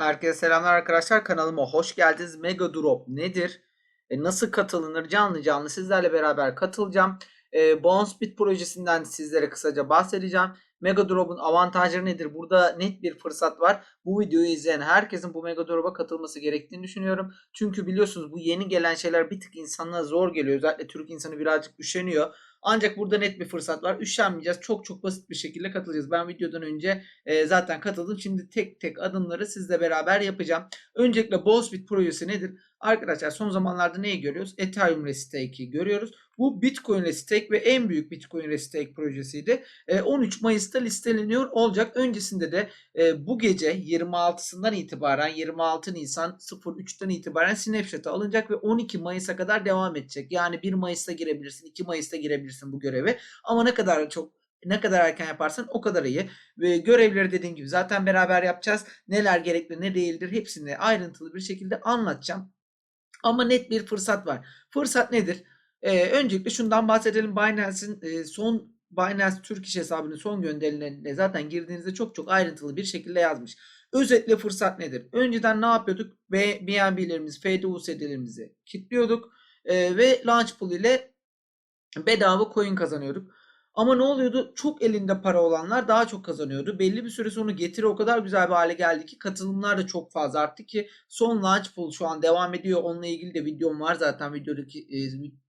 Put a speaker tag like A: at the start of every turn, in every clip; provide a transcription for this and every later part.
A: Herkese selamlar arkadaşlar. Kanalıma hoş geldiniz. Mega Drop nedir? E, nasıl katılınır? Canlı canlı sizlerle beraber katılacağım. E, Bonsbit projesinden sizlere kısaca bahsedeceğim. Mega Drop'un avantajları nedir? Burada net bir fırsat var. Bu videoyu izleyen herkesin bu Mega Drop'a katılması gerektiğini düşünüyorum. Çünkü biliyorsunuz bu yeni gelen şeyler bir tık insanlara zor geliyor. Özellikle Türk insanı birazcık üşeniyor. Ancak burada net bir fırsat var. Üşenmeyeceğiz. Çok çok basit bir şekilde katılacağız. Ben videodan önce e, zaten katıldım. Şimdi tek tek adımları sizle beraber yapacağım. Öncelikle Bosbit projesi nedir? Arkadaşlar son zamanlarda neyi görüyoruz? Ethereum Restake'i görüyoruz. Bu Bitcoin Restake ve en büyük Bitcoin Restake projesiydi. E, 13 Mayıs'ta listeleniyor olacak. Öncesinde de e, bu gece 26'sından itibaren 26 Nisan 03'ten itibaren Snapchat'a alınacak ve 12 Mayıs'a kadar devam edecek. Yani 1 Mayıs'ta girebilirsin, 2 Mayıs'ta girebilirsin bu göreve. Ama ne kadar çok ne kadar erken yaparsan o kadar iyi. Ve görevleri dediğim gibi zaten beraber yapacağız. Neler gerekli ne değildir hepsini ayrıntılı bir şekilde anlatacağım. Ama net bir fırsat var. Fırsat nedir? Ee, öncelikle şundan bahsedelim. Binance'in e, son Binance Türk İş hesabının son gönderilerine zaten girdiğinizde çok çok ayrıntılı bir şekilde yazmış. Özetle fırsat nedir? Önceden ne yapıyorduk? Ve BNB'lerimiz, FDUSD'lerimizi kilitliyorduk. Ee, ve Launch Pool ile bedava coin kazanıyorduk. Ama ne oluyordu? Çok elinde para olanlar daha çok kazanıyordu. Belli bir süre sonra getiri o kadar güzel bir hale geldi ki katılımlar da çok fazla arttı ki son launch pool şu an devam ediyor. Onunla ilgili de videom var zaten videodaki e,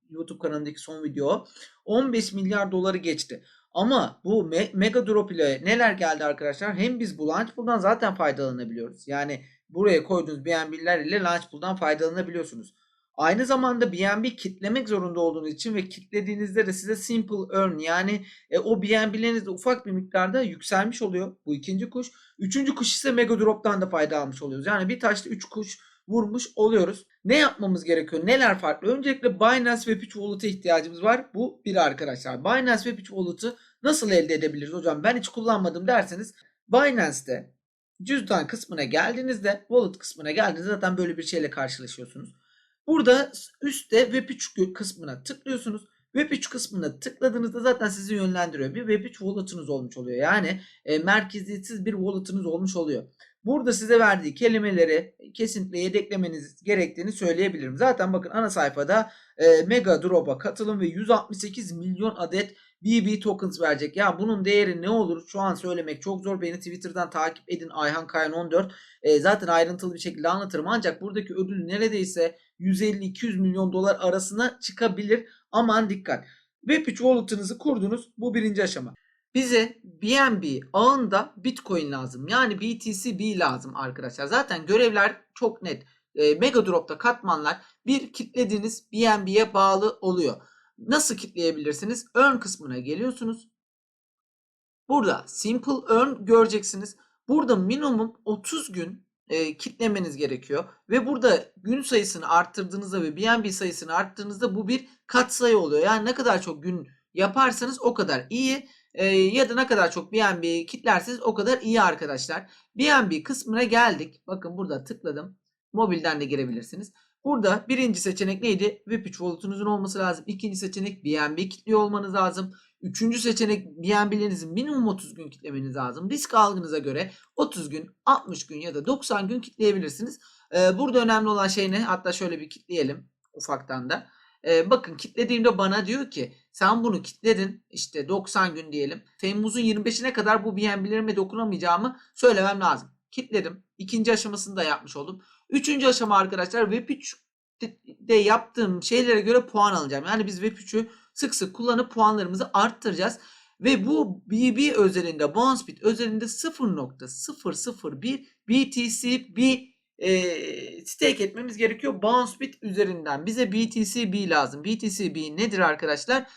A: YouTube kanalındaki son video. 15 milyar doları geçti. Ama bu me- mega drop ile neler geldi arkadaşlar? Hem biz bu launch pool'dan zaten faydalanabiliyoruz. Yani buraya koyduğunuz BNB'ler ile launch pool'dan faydalanabiliyorsunuz. Aynı zamanda BNB kitlemek zorunda olduğunuz için ve kitlediğinizde de size simple earn yani e, o BNB'leriniz ufak bir miktarda yükselmiş oluyor. Bu ikinci kuş. Üçüncü kuş ise Mega Drop'tan da fayda almış oluyoruz. Yani bir taşla üç kuş vurmuş oluyoruz. Ne yapmamız gerekiyor? Neler farklı? Öncelikle Binance Web3 Wallet'a ihtiyacımız var. Bu bir arkadaşlar. Binance Web3 Wallet'ı nasıl elde edebiliriz hocam? Ben hiç kullanmadım derseniz Binance'te cüzdan kısmına geldiğinizde wallet kısmına geldiğinizde zaten böyle bir şeyle karşılaşıyorsunuz. Burada üstte Web3 kısmına tıklıyorsunuz. Web3 kısmına tıkladığınızda zaten sizi yönlendiriyor. Bir Web3 wallet'ınız olmuş oluyor. Yani e, merkeziyetsiz bir wallet'ınız olmuş oluyor. Burada size verdiği kelimeleri kesinlikle yedeklemeniz gerektiğini söyleyebilirim. Zaten bakın ana sayfada e, Mega Drop'a katılım ve 168 milyon adet BB tokens verecek. Ya bunun değeri ne olur şu an söylemek çok zor. Beni Twitter'dan takip edin Ayhan Kayan 14. E, zaten ayrıntılı bir şekilde anlatırım. Ancak buradaki ödül neredeyse 150-200 milyon dolar arasına çıkabilir. Aman dikkat. Web3 wallet'ınızı kurdunuz. Bu birinci aşama. Bize BNB ağında Bitcoin lazım. Yani BTC-B lazım arkadaşlar. Zaten görevler çok net. E, Mega Drop'ta katmanlar bir kitlediğiniz BNB'ye bağlı oluyor. Nasıl kitleyebilirsiniz? Earn kısmına geliyorsunuz. Burada Simple Earn göreceksiniz. Burada minimum 30 gün e, kitlemeniz gerekiyor. Ve burada gün sayısını arttırdığınızda ve BNB sayısını arttırdığınızda bu bir katsayı oluyor. Yani ne kadar çok gün yaparsanız o kadar iyi. E, ya da ne kadar çok BNB kitlerseniz o kadar iyi arkadaşlar. BNB kısmına geldik. Bakın burada tıkladım. Mobilden de girebilirsiniz. Burada birinci seçenek neydi? Web3 wallet'unuzun olması lazım. İkinci seçenek BNB kitliyor olmanız lazım. Üçüncü seçenek BNB'lerinizi minimum 30 gün kitlemeniz lazım. Risk algınıza göre 30 gün, 60 gün ya da 90 gün kitleyebilirsiniz. Ee, burada önemli olan şey ne? Hatta şöyle bir kitleyelim ufaktan da. Ee, bakın kitlediğimde bana diyor ki sen bunu kitledin işte 90 gün diyelim. Temmuz'un 25'ine kadar bu BNB'lerime dokunamayacağımı söylemem lazım. Kitledim. İkinci aşamasını da yapmış oldum. Üçüncü aşama arkadaşlar Web3'de yaptığım şeylere göre puan alacağım. Yani biz Web3'ü sık sık kullanıp puanlarımızı arttıracağız. Ve bu BB özelinde, Bouncebit özelinde 0.001 BTC bir e, stake etmemiz gerekiyor. Bouncebit üzerinden. Bize BTC-B lazım. BTC-B nedir arkadaşlar?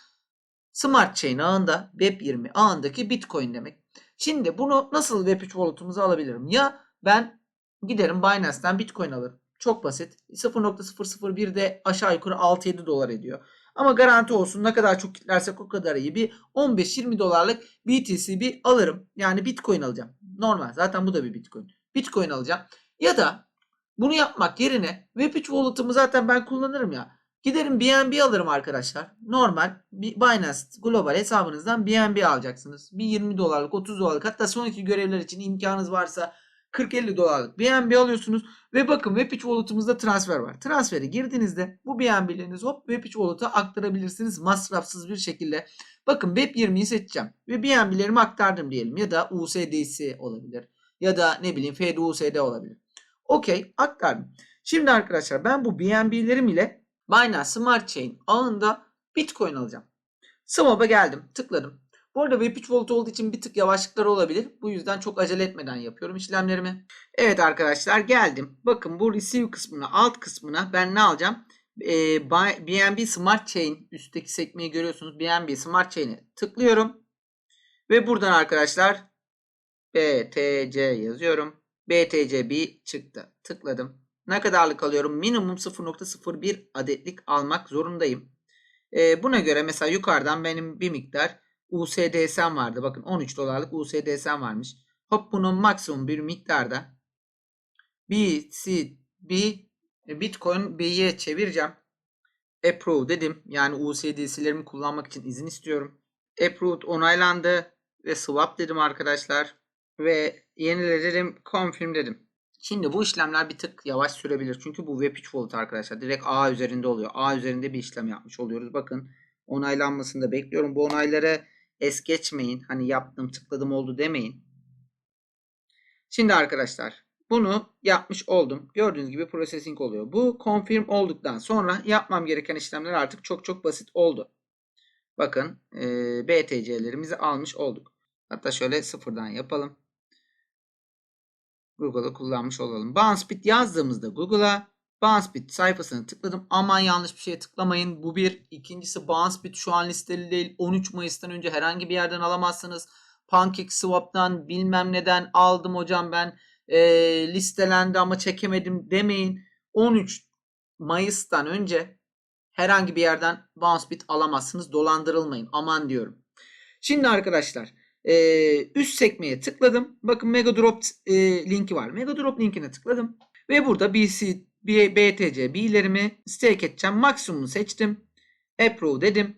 A: Smart Chain ağında, Web20 ağındaki Bitcoin demek. Şimdi bunu nasıl Web3 wallet'umuza alabilirim? Ya ben giderim Binance'ten Bitcoin alırım. Çok basit. 0.001 de aşağı yukarı 6-7 dolar ediyor. Ama garanti olsun ne kadar çok kitlersek o kadar iyi. Bir 15-20 dolarlık BTC bir alırım. Yani Bitcoin alacağım. Normal. Zaten bu da bir Bitcoin. Bitcoin alacağım. Ya da bunu yapmak yerine Web3 wallet'ımı zaten ben kullanırım ya. Giderim BNB alırım arkadaşlar. Normal Binance Global hesabınızdan BNB alacaksınız. Bir 20 dolarlık 30 dolarlık hatta sonraki görevler için imkanınız varsa 40-50 dolarlık BNB alıyorsunuz ve bakın Web3 Wallet'ımızda transfer var. Transferi girdiğinizde bu BNB'lerinizi hop Web3 Wallet'a aktarabilirsiniz masrafsız bir şekilde. Bakın Web 20'yi seçeceğim ve BNB'lerimi aktardım diyelim ya da USDC olabilir ya da ne bileyim FDUSD olabilir. Okey aktardım. Şimdi arkadaşlar ben bu BNB'lerim ile Binance Smart Chain ağında Bitcoin alacağım. Swap'a geldim tıkladım. Bu arada Web3 Wallet olduğu için bir tık yavaşlıklar olabilir. Bu yüzden çok acele etmeden yapıyorum işlemlerimi. Evet arkadaşlar geldim. Bakın bu receive kısmına alt kısmına ben ne alacağım? Ee, BNB Smart Chain üstteki sekmeyi görüyorsunuz. BNB Smart Chain'e tıklıyorum. Ve buradan arkadaşlar BTC yazıyorum. BTCB çıktı. Tıkladım. Ne kadarlık alıyorum? Minimum 0.01 adetlik almak zorundayım. Ee, buna göre mesela yukarıdan benim bir miktar USDS'm vardı. Bakın 13 dolarlık USDS'm varmış. Hop bunun maksimum bir miktarda BCB Bitcoin B'ye çevireceğim. Approve dedim. Yani USDC'lerimi kullanmak için izin istiyorum. Approved onaylandı ve swap dedim arkadaşlar. Ve yenile dedim. Confirm dedim. Şimdi bu işlemler bir tık yavaş sürebilir. Çünkü bu Web3 Wallet arkadaşlar. Direkt A üzerinde oluyor. A üzerinde bir işlem yapmış oluyoruz. Bakın onaylanmasını da bekliyorum. Bu onayları es geçmeyin. Hani yaptım tıkladım oldu demeyin. Şimdi arkadaşlar bunu yapmış oldum. Gördüğünüz gibi processing oluyor. Bu confirm olduktan sonra yapmam gereken işlemler artık çok çok basit oldu. Bakın e, BTC'lerimizi almış olduk. Hatta şöyle sıfırdan yapalım. Google'ı kullanmış olalım. Bouncebit yazdığımızda Google'a Bouncebit sayfasını tıkladım. Aman yanlış bir şeye tıklamayın. Bu bir. İkincisi Bouncebit şu an listeli değil. 13 Mayıs'tan önce herhangi bir yerden alamazsınız. PancakeSwap'tan bilmem neden aldım hocam ben e, listelendi ama çekemedim demeyin. 13 Mayıs'tan önce herhangi bir yerden Bouncebit alamazsınız. Dolandırılmayın. Aman diyorum. Şimdi arkadaşlar e, üst sekmeye tıkladım. Bakın Megadrop e, linki var. Megadrop linkine tıkladım. Ve burada BC, B, BTC, B'lerimi stake edeceğim. Maksimumunu seçtim. Approve dedim.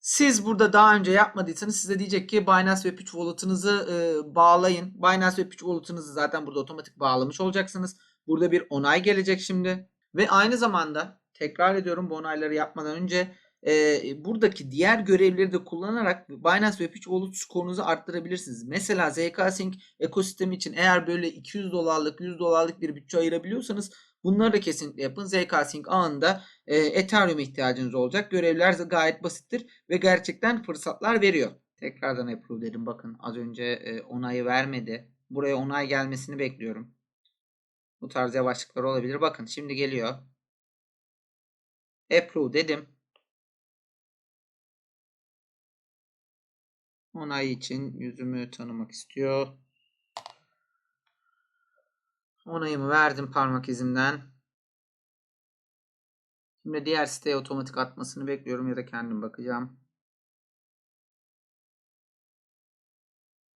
A: Siz burada daha önce yapmadıysanız size diyecek ki Binance Web3 Wallet'ınızı e, bağlayın. Binance Web3 Wallet'ınızı zaten burada otomatik bağlamış olacaksınız. Burada bir onay gelecek şimdi. Ve aynı zamanda tekrar ediyorum bu onayları yapmadan önce e, buradaki diğer görevleri de kullanarak Binance Web3 Wallet skorunuzu arttırabilirsiniz. Mesela ZK Sync ekosistemi için eğer böyle 200 dolarlık 100 dolarlık bir bütçe ayırabiliyorsanız bunları da kesinlikle yapın. ZK Sync ağında e, Ethereum ihtiyacınız olacak. Görevler gayet basittir ve gerçekten fırsatlar veriyor. Tekrardan approve dedim. Bakın az önce e, onayı vermedi. Buraya onay gelmesini bekliyorum. Bu tarz yavaşlıklar olabilir. Bakın şimdi geliyor. Approve dedim. Onay için yüzümü tanımak istiyor. Onayımı verdim parmak izimden. Şimdi diğer siteye otomatik atmasını bekliyorum ya da kendim bakacağım.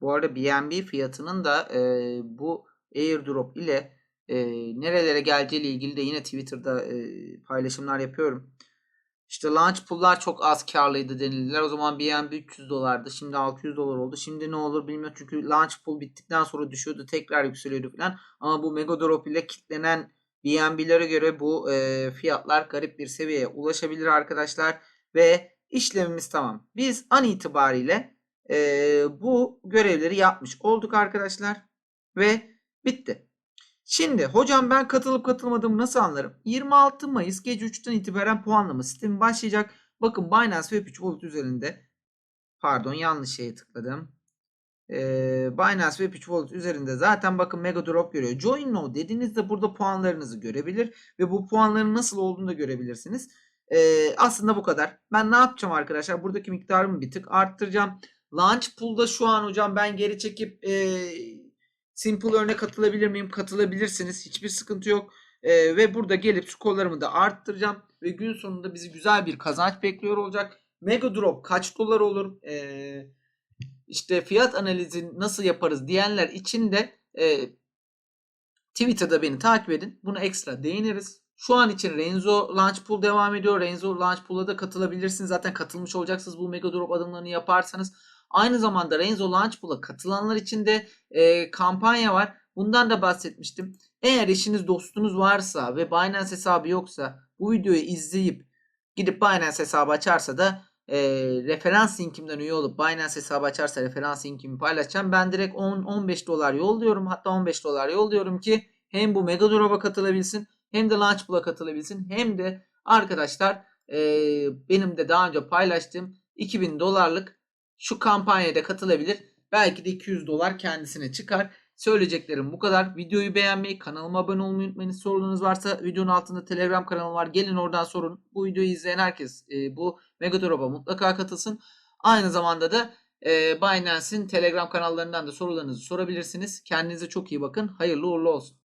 A: Bu arada BNB fiyatının da e, bu airdrop ile e, nerelere geleceği ile ilgili de yine Twitter'da e, paylaşımlar yapıyorum. İşte launch pool'lar çok az karlıydı denildiler. O zaman BNB 300 dolardı. Şimdi 600 dolar oldu. Şimdi ne olur bilmiyorum. Çünkü launch pool bittikten sonra düşüyordu. Tekrar yükseliyordu falan. Ama bu mega drop ile kitlenen BNB'lere göre bu e, fiyatlar garip bir seviyeye ulaşabilir arkadaşlar. Ve işlemimiz tamam. Biz an itibariyle e, bu görevleri yapmış olduk arkadaşlar. Ve bitti. Şimdi hocam ben katılıp katılmadığımı nasıl anlarım? 26 Mayıs gece 3'ten itibaren puanlama sistemi başlayacak. Bakın Binance Web3 Wallet üzerinde pardon yanlış şeye tıkladım. Ee, Binance Web3 Wallet üzerinde zaten bakın Mega Drop görüyor. Join Now dediğinizde burada puanlarınızı görebilir ve bu puanların nasıl olduğunu da görebilirsiniz. Ee, aslında bu kadar. Ben ne yapacağım arkadaşlar? Buradaki miktarımı bir tık arttıracağım. Launch Pool'da şu an hocam ben geri çekip ee, Simple örnek katılabilir miyim? Katılabilirsiniz. Hiçbir sıkıntı yok. Ee, ve burada gelip skorlarımı da arttıracağım. Ve gün sonunda bizi güzel bir kazanç bekliyor olacak. Mega Drop kaç dolar olur? Ee, işte fiyat analizi nasıl yaparız diyenler için de e, Twitter'da beni takip edin. Bunu ekstra değiniriz. Şu an için Renzo Launch Pool devam ediyor. Renzo Launch Pool'a da katılabilirsiniz. Zaten katılmış olacaksınız bu Mega Drop adımlarını yaparsanız. Aynı zamanda Renzo Launch Pool'a katılanlar için de e, kampanya var. Bundan da bahsetmiştim. Eğer eşiniz dostunuz varsa ve Binance hesabı yoksa bu videoyu izleyip gidip Binance hesabı açarsa da e, referans linkimden üye olup Binance hesabı açarsa referans linkimi paylaşacağım. Ben direkt 10-15 dolar yolluyorum. Hatta 15 dolar yolluyorum ki hem bu Mega Drop'a katılabilsin hem de Launchpool'a katılabilsin hem de arkadaşlar e, benim de daha önce paylaştığım 2000 dolarlık şu kampanyaya katılabilir. Belki de 200 dolar kendisine çıkar. Söyleyeceklerim bu kadar. Videoyu beğenmeyi, kanalıma abone olmayı unutmayın. Sorunuz varsa videonun altında Telegram kanalım var. Gelin oradan sorun. Bu videoyu izleyen herkes e, bu Megadrop'a mutlaka katılsın. Aynı zamanda da e, Binance'in Telegram kanallarından da sorularınızı sorabilirsiniz. Kendinize çok iyi bakın. Hayırlı uğurlu olsun.